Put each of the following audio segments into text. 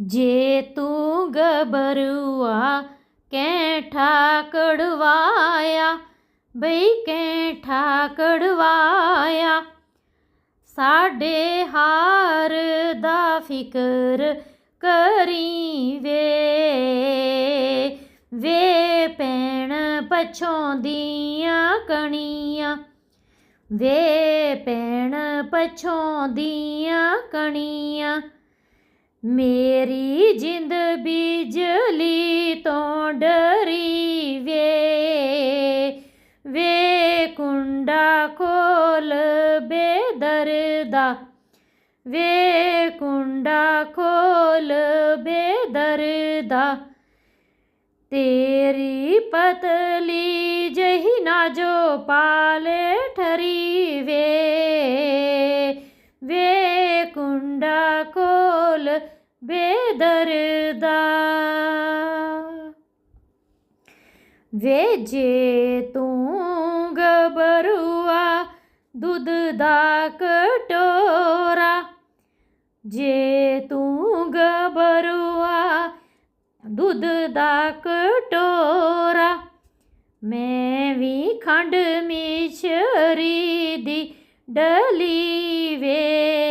ਜੇ ਤੂੰ ਗਬਰੂਆ ਕੈਠਾ ਕੜਵਾਇਆ ਬਈ ਕੈਠਾ ਕੜਵਾਇਆ ਸਾਡੇ ਹਾਰ ਦਾ ਫਿਕਰ ਕਰੀ ਵੇ ਵੇ ਪੈਣ ਪਛੋਂ ਦੀਆਂ ਕਣੀਆਂ, ਵੇ ਪੈਣ ਪਛੋਂ ਦੀਆਂ ਕਣੀਆਂ ਮੇਰੀ ਜਿੰਦ ਬਿਜਲੀ ਤੋਂ ਡਰੀ ਵੇ ਵੇ ਕੁੰਡਾ ਖੋਲ ਬੇਦਰਦਾ। ਵੇ ਕੁੰਡਾ ਖੋਲ ਬੇਦਰਦਾ। ਤੇਰੀ ਪਤਲੀ ਜਹੀ ਨਾ ਜੋ ਪਾਲੇ ਠਰੀ ਵੇ ਵੇ ਬੇਦਰਦਾ। ਵੇ ਜੇ ਤੂੰ ਗਬਰੂਆ ਦੁੱਧ ਦਾ ਕਟੋਰਾ। ਜੇ ਤੂੰ ਗਬਰੂਆ ਦੁੱਧ ਦਾ ਕਟੋਰਾ। ਮੈਂ ਵੀ ਖੰਡ ਮਿਸ਼ਰੀ ਦੀ ਡਲੀ ਵੇ ਵੇ।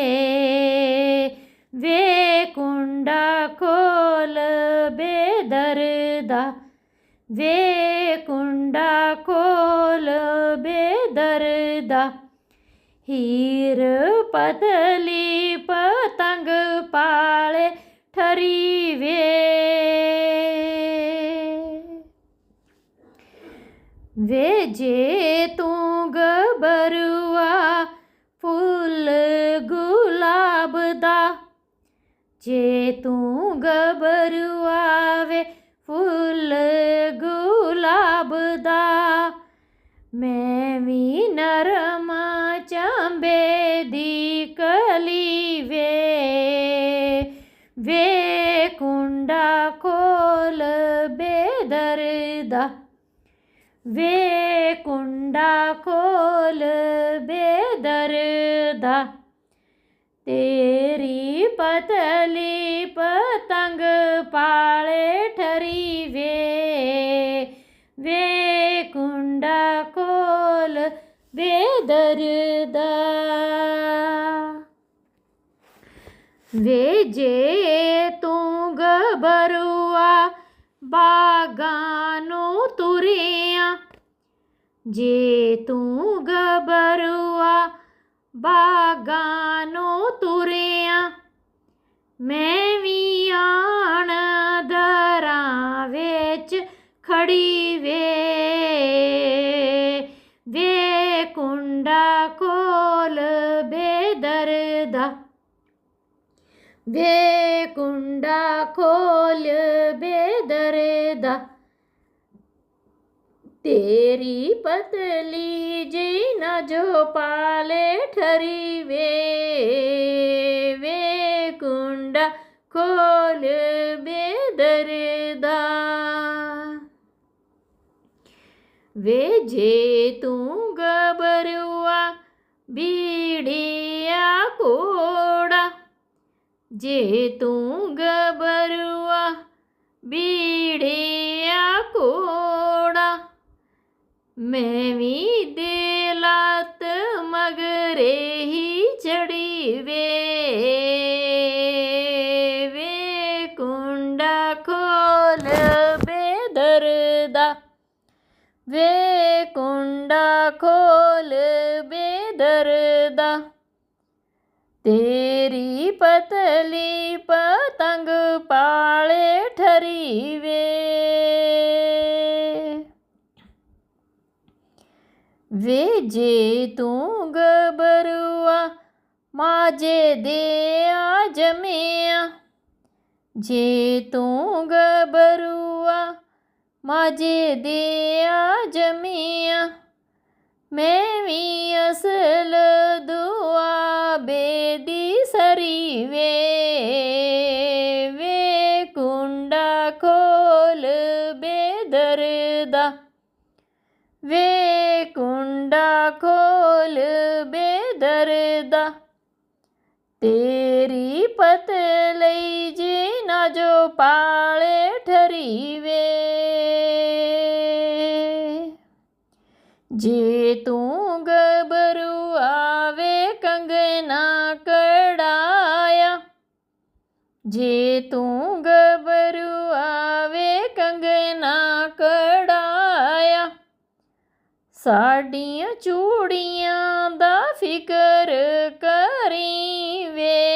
ਦਾ ਵੇ ਕੁੰਡਾ ਖੋਲ ਬੇਦਰਦਾ ਹੀਰ ਪਤਲੀ ਪਤੰਗ ਪਾਲੇ ਠਰੀ ਵੇ। ਵੇ ਜੇ ਤੂੰ ਗਬਰੂਆ ਫੁੱਲ ਗੁਲਾਬ ਦਾ, ਜੇ ਤੂੰ ਗਬਰੂਆ ਗੁਲਾਬ ਮੈਂ ਵੀ ਨਰਮਾ ਚੰਬੇ ਦੀ ਕਲੀ ਵੇ। ਵੇ ਕੁੰਡਾ ਖੋਲ ਬੇਦਰਦਾ ਵੇ ਕੁੰਡਾ ਖੋਲ ਬੇਦਰਦਾ ਤੇਰੀ ਪਤਲੀ ਪਤੰਗ ਪਾਲੇ ਵੇ ਜੇ ਤੂੰ ਗਬਰੂਆ ਬਾਗਾਂ ਨੂੰ ਤੁਰਿਆ। ਜੇ ਤੂੰ ਗਬਰੂਆ ਬਾਗਾਂ ਨੂੰ ਤੁਰਿਆ। ਮੈਂ ਵੀ ਆਣ ਦਰਾਂ ਵਿੱਚ ਖੜੀ ਵੇ ਕੁੰਡਾ ਖੋਲ ਬੇਦਰਦਾ, ਤੇਰੀ ਪਤਲੀ ਜੀ ਨਾ ਜੋ ਪਾਲੇ ਠਰੀ ਵੇ ਵੇ ਕੁੰਡਾ ਖੋਲ ਬੇਦਰਦਾ, ਵੇ ਜੇ ਤੂੰ ਗਬਰੂਆ, ਬੀੜੀਆ ਕੋੜਾ ਜੇ ਤੂੰ ਗਬਰੂਆ ਬੀੜਿਆ ਕੋੜਾ ਮੈਂ ਵੀ ਦੇ ਲਾਤ ਮਗਰੇ ਹੀ ਚੜੀ ਵੇ ਵੇ ਕੁੰਡਾ ਖੋਲ ਬੇਦਰਦਾ ਵੇ ਕੁੰਡਾ ਖੋਲ ਬੇਦਰਦਾ ਤੇ ਪਤਲੀ ਪਤੰਗ ਪਾਲੇ ਠਰੀ ਵੇ ਵੇ ਜੇ ਤੂੰ ਗਬਰੂਆ ਮਾਜੇ ਦੇ ਆ ਜਮਿਆ। ਜੇ ਤੂੰ ਗਬਰੂਆ ਮਾਜੇ ਦੇ ਆ ਜਮਿਆ। ਮੈਂ ਵੀ ਅਸਲ ਦੁਆ ਬੇਦੀ ਸਰੀ ਵੇ ਵੇ ਕੁੰਡਾ ਖੋਲ ਬੇਦਰਦਾ ਵੇ ਕੁੰਡਾ ਖੋਲ ਬੇਦਰਦਾ ਤੇਰੀ ਪਤਲੀ ਜੀ ਨਾ ਜੋ ਪਾਲੇ ਠਰੀ ਵੇ ਜੇ ਤੂੰ ਸਾਡੀਆਂ ਚੂੜੀਆਂ ਦਾ ਫਿਕਰ ਕਰੀ ਵੇ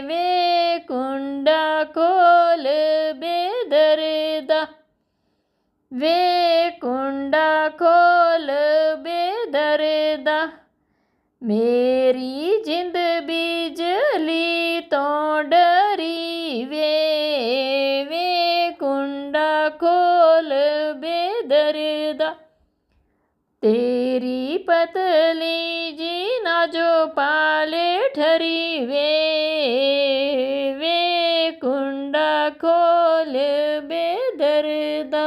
ਵੇ ਕੁੰਡਾ ਕੋਲ ਬੇਦਰਦਾ। ਵੇ ਕੁੰਡਾ ਕੋਲ ਬੇਦਰਦਾ। ਮੇਰੀ ਜਿੰਦ ਬਿਜਲੀ ਤੋਂ ਡਰੀ ਵੇ ਬੇਦਰਦਾ ਤੇਰੀ ਪਤਲੀ ਜੀ ਨਾ ਜੋ ਪਾਲੇ ਠਰੀ ਵੇ ਵੇ ਕੁੰਡਾ ਖੋਲ ਬੇਦਰਦਾ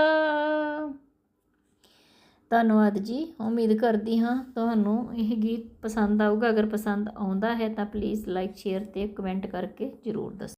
ਧੰਨਵਾਦ ਜੀ, ਉਮੀਦ ਕਰਦੀ ਹਾਂ ਤੁਹਾਨੂੰ ਇਹ ਗੀਤ ਪਸੰਦ ਆਊਗਾ। ਅਗਰ ਪਸੰਦ ਆਉਂਦਾ ਹੈ ਤਾਂ ਪਲੀਜ਼ ਲਾਈਕ ਸ਼ੇਅਰ ਤੇ ਕਮੈਂਟ ਕਰਕੇ ਜ਼ਰੂਰ ਦੱਸੋ।